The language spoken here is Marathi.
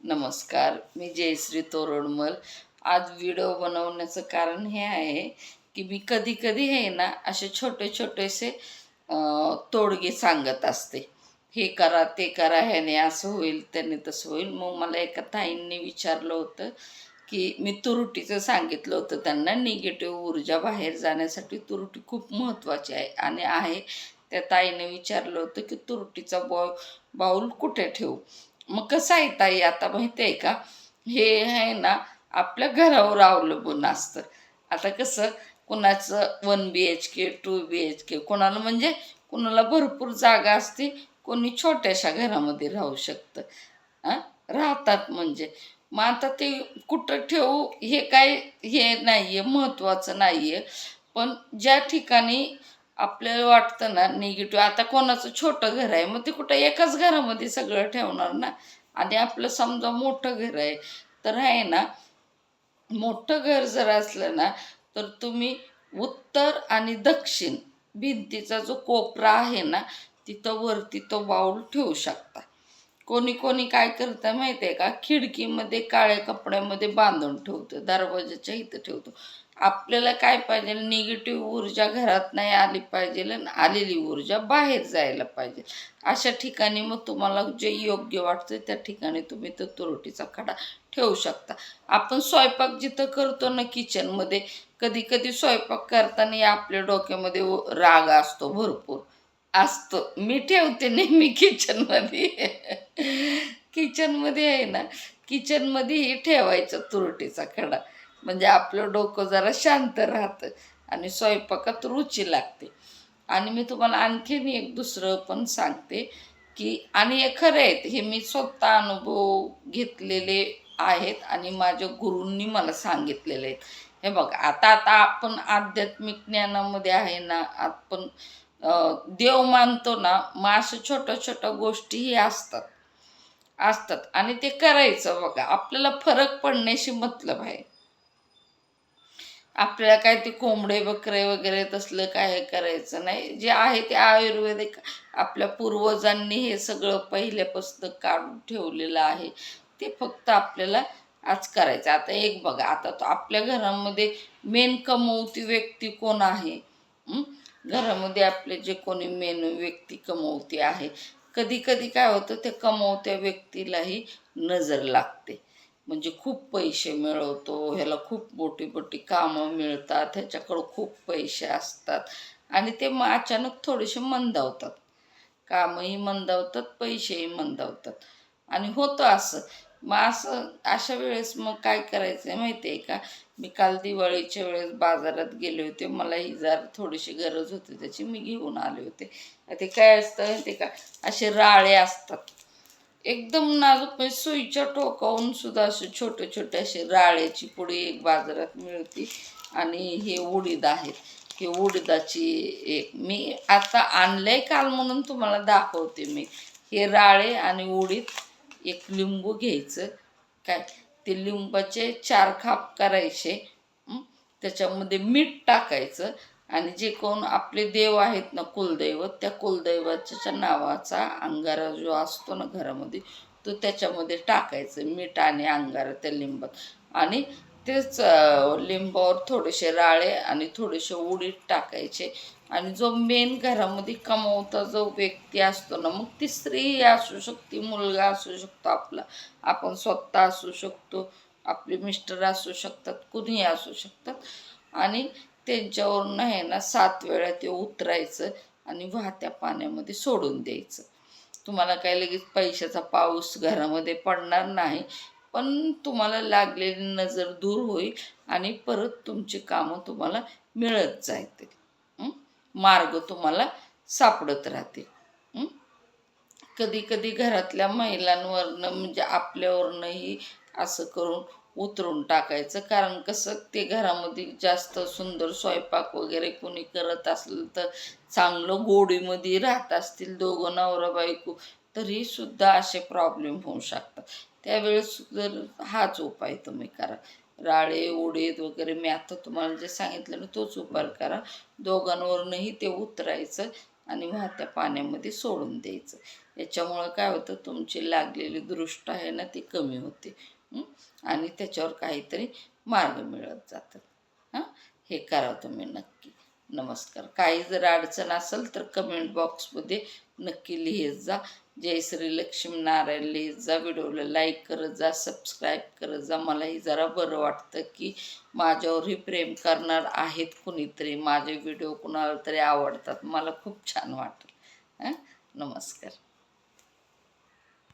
नमस्कार मी जयश्री तोरडमल. आज व्हिडिओ बनवण्याचं कारण हे आहे की मी कधी कधी आहे ना असे छोटे छोटेसे तोडगे सांगत असते. हे करा ते करा ह्याने असं होईल त्याने तसं होईल. मग मला एका ताईंनी विचारलं होतं की मी तुरुटीचं सांगितलं होतं त्यांना निगेटिव्ह ऊर्जा बाहेर जाण्यासाठी तुरुटी खूप महत्त्वाची आहे. आणि आहे त्या ताईने विचारलं होतं की तुरुटीचा बॉ बाऊल कुठे ठेवू? मग कसं आहे ताई? आता माहिती आहे का? हे आहे ना आपल्या घरावर अवलंबून असतं. आता कसं कुणाचं one B H K two B H K कोणाला म्हणजे कुणाला भरपूर जागा असते कोणी छोट्याशा घरामध्ये राहू शकतं. हां राहतात म्हणजे. मग आता ते कुठं ठेवू हे काय हे नाही आहे महत्त्वाचं नाही आहे पण ज्या ठिकाणी आपल्याला वाटतं ना निगेटिव्ह आता कोणाचं छोटं घर आहे मग ते कुठं एकाच घरामध्ये सगळं ठेवणार ना? आणि आपलं समजा मोठं घर आहे तर आहे ना मोठं घर जर असलं ना तर तुम्ही उत्तर आणि दक्षिण भिंतीचा जो कोपरा आहे ना तिथं वरती तो बाऊल ठेवू शकता. कोणी कोणी काय करतं माहिती आहे का? खिडकीमध्ये काळ्या कपड्यामध्ये बांधून ठेवतं दरवाजाच्या इथं ठेवतो. आपल्याला काय पाहिजे? निगेटिव्ह ऊर्जा घरात नाही आली पाहिजे आणि आलेली ऊर्जा बाहेर जायला पाहिजे. अशा ठिकाणी मग तुम्हाला जे योग्य वाटतं त्या ठिकाणी तुम्ही तो तुरटीचा खडा ठेवू शकता. आपण स्वयंपाक जिथं करतो ना किचनमध्ये कधी कधी स्वयंपाक करताना आपल्या डोक्यामध्ये व- राग असतो भरपूर असतो. मी ठेवते नेहमी किचनमध्ये. किचनमध्ये आहे ना किचनमध्येही ठेवायचं तुरटीचा खडा. म्हणजे आपलं डोकं जरा शांत राहतं आणि स्वयंपाकात रुची लागते. आणि मी तुम्हाला आणखीन एक दुसरं पण सांगते की आणि हे खरं आहेत हे मी स्वतः अनुभव घेतलेले आहेत आणि माझ्या गुरूंनी मला सांगितलेले आहेत. हे बघ आता आता आपण आध्यात्मिक ज्ञानामध्ये आहे ना आपण देव मानतो ना मग अशा छोट्या छोट्या गोष्टीही असतात. असतात. आणि ते करायचं बघा. आपल्याला फरक पडण्याशी मतलब आहे. आपल्याला काय ते कोंबडे बकरे वगैरे तसलं काय करायचं नाही. जे आहे ते आयुर्वेदिक आपल्या पूर्वजांनी हे सगळं पहिल्यापासून काढून ठेवलेलं आहे. ते फक्त आपल्याला आज करायचं. आता एक बघा. आता तो आपल्या घरामध्ये मेन कमवती व्यक्ती कोण आहे? घरामध्ये आपले जे कोणी मेन व्यक्ती कमवती आहे कधी कधी काय होतं ते कमवत्या व्यक्तीलाही नजर लागते. म्हणजे खूप पैसे मिळवतो ह्याला खूप मोठी मोठी कामं मिळतात ह्याच्याकडं खूप पैसे असतात आणि ते मग अचानक थोडेसे मंदावतात. कामही मंदावतात पैसेही मंदावतात. आणि होतं असं मग असं अशा वेळेस मग काय करायचं आहे माहिती आहे का? मी काल दिवाळीच्या वेळेस बाजारात गेले होते. मला ही जरा थोडीशी गरज होती त्याची मी घेऊन आले होते. ते काय असतं माहिती आहे का? असे राळे असतात. एकदम नाजूक म्हणजे सुईच्या टोकावून सुद्धा असे छोटे छोटे असे राळ्याची पुढे एक बाजारात मिळते. आणि हे उडीद आहेत. हे उडीदाची एक मी आता आणलंय काल म्हणून तुम्हाला दाखवते मी. हे राळे आणि उडीद एक लिंबू घ्यायचं. काय? ते लिंबाचे चार खाप करायचे. त्याच्यामध्ये मीठ टाकायचं. आणि जे कोण आपले देव आहेत ना कुलदैवत त्या कुलदैवाच्या नावाचा अंगारा जो असतो ना घरामध्ये तो त्याच्यामध्ये टाकायचं. मीठ आणि अंगारा त्या लिंबात. आणि तेच लिंबावर थोडेसे राळे आणि थोडेसे उडीद टाकायचे. आणि जो मेन घरामध्ये कमवता जो व्यक्ती असतो ना मग ती स्त्री असू शकते मुलगा असू शकतो आपला. आपण स्वतः असू शकतो आपले मिस्टर असू शकतात कुणीही असू शकतात. आणि त्यांच्यावरून आहे ना सात वेळा ते उतरायचं आणि वाहत्या पाण्यामध्ये सोडून द्यायचं. तुम्हाला काय लगेच पैशाचा पाऊस घरामध्ये पडणार नाही. पण तुम्हाला लागलेली नजर दूर होईल आणि परत तुमची कामं तुम्हाला मिळत जातील. मार्ग तुम्हाला सापडत राहतील. कधी कधी घरातल्या महिलांवरनं म्हणजे आपल्यावरनंही असं करून उतरून टाकायचं. कारण कसं ते घरामध्ये जास्त सुंदर स्वयंपाक वगैरे कोणी करत असलं तर चांगलं गोडीमध्ये राहत असतील दोघं नवरा बायको. तरी सुद्धा असे प्रॉब्लेम होऊ शकतात. त्यावेळेस जर हाच उपाय तुम्ही करा. राळे उडीद वगैरे मी आता तुम्हाला जे सांगितलं ना तोच उपाय करा. दोघांवरूनही ते उतरायचं आणि वाहत्या पाण्यामध्ये सोडून द्यायचं. याच्यामुळं काय होतं तुमची लागलेली दृष्ट आहे ना ती कमी होते. आणि त्याच्यावर काहीतरी मार्ग मिळत जातात. हां? हे करा तुम्ही नक्की. नमस्कार. काही जर अडचण असेल तर कमेंट बॉक्समध्ये नक्की लिहित जा. जय श्री लक्ष्मी नारायण लिहित जा. व्हिडिओला लाईक करत जा. सबस्क्राईब करत जा. मलाही जरा बरं वाटतं की माझ्यावरही प्रेम करणार आहेत कुणीतरी. माझे व्हिडिओ कुणाला तरी आवडतात. मला खूप छान वाटेल. हां? नमस्कार.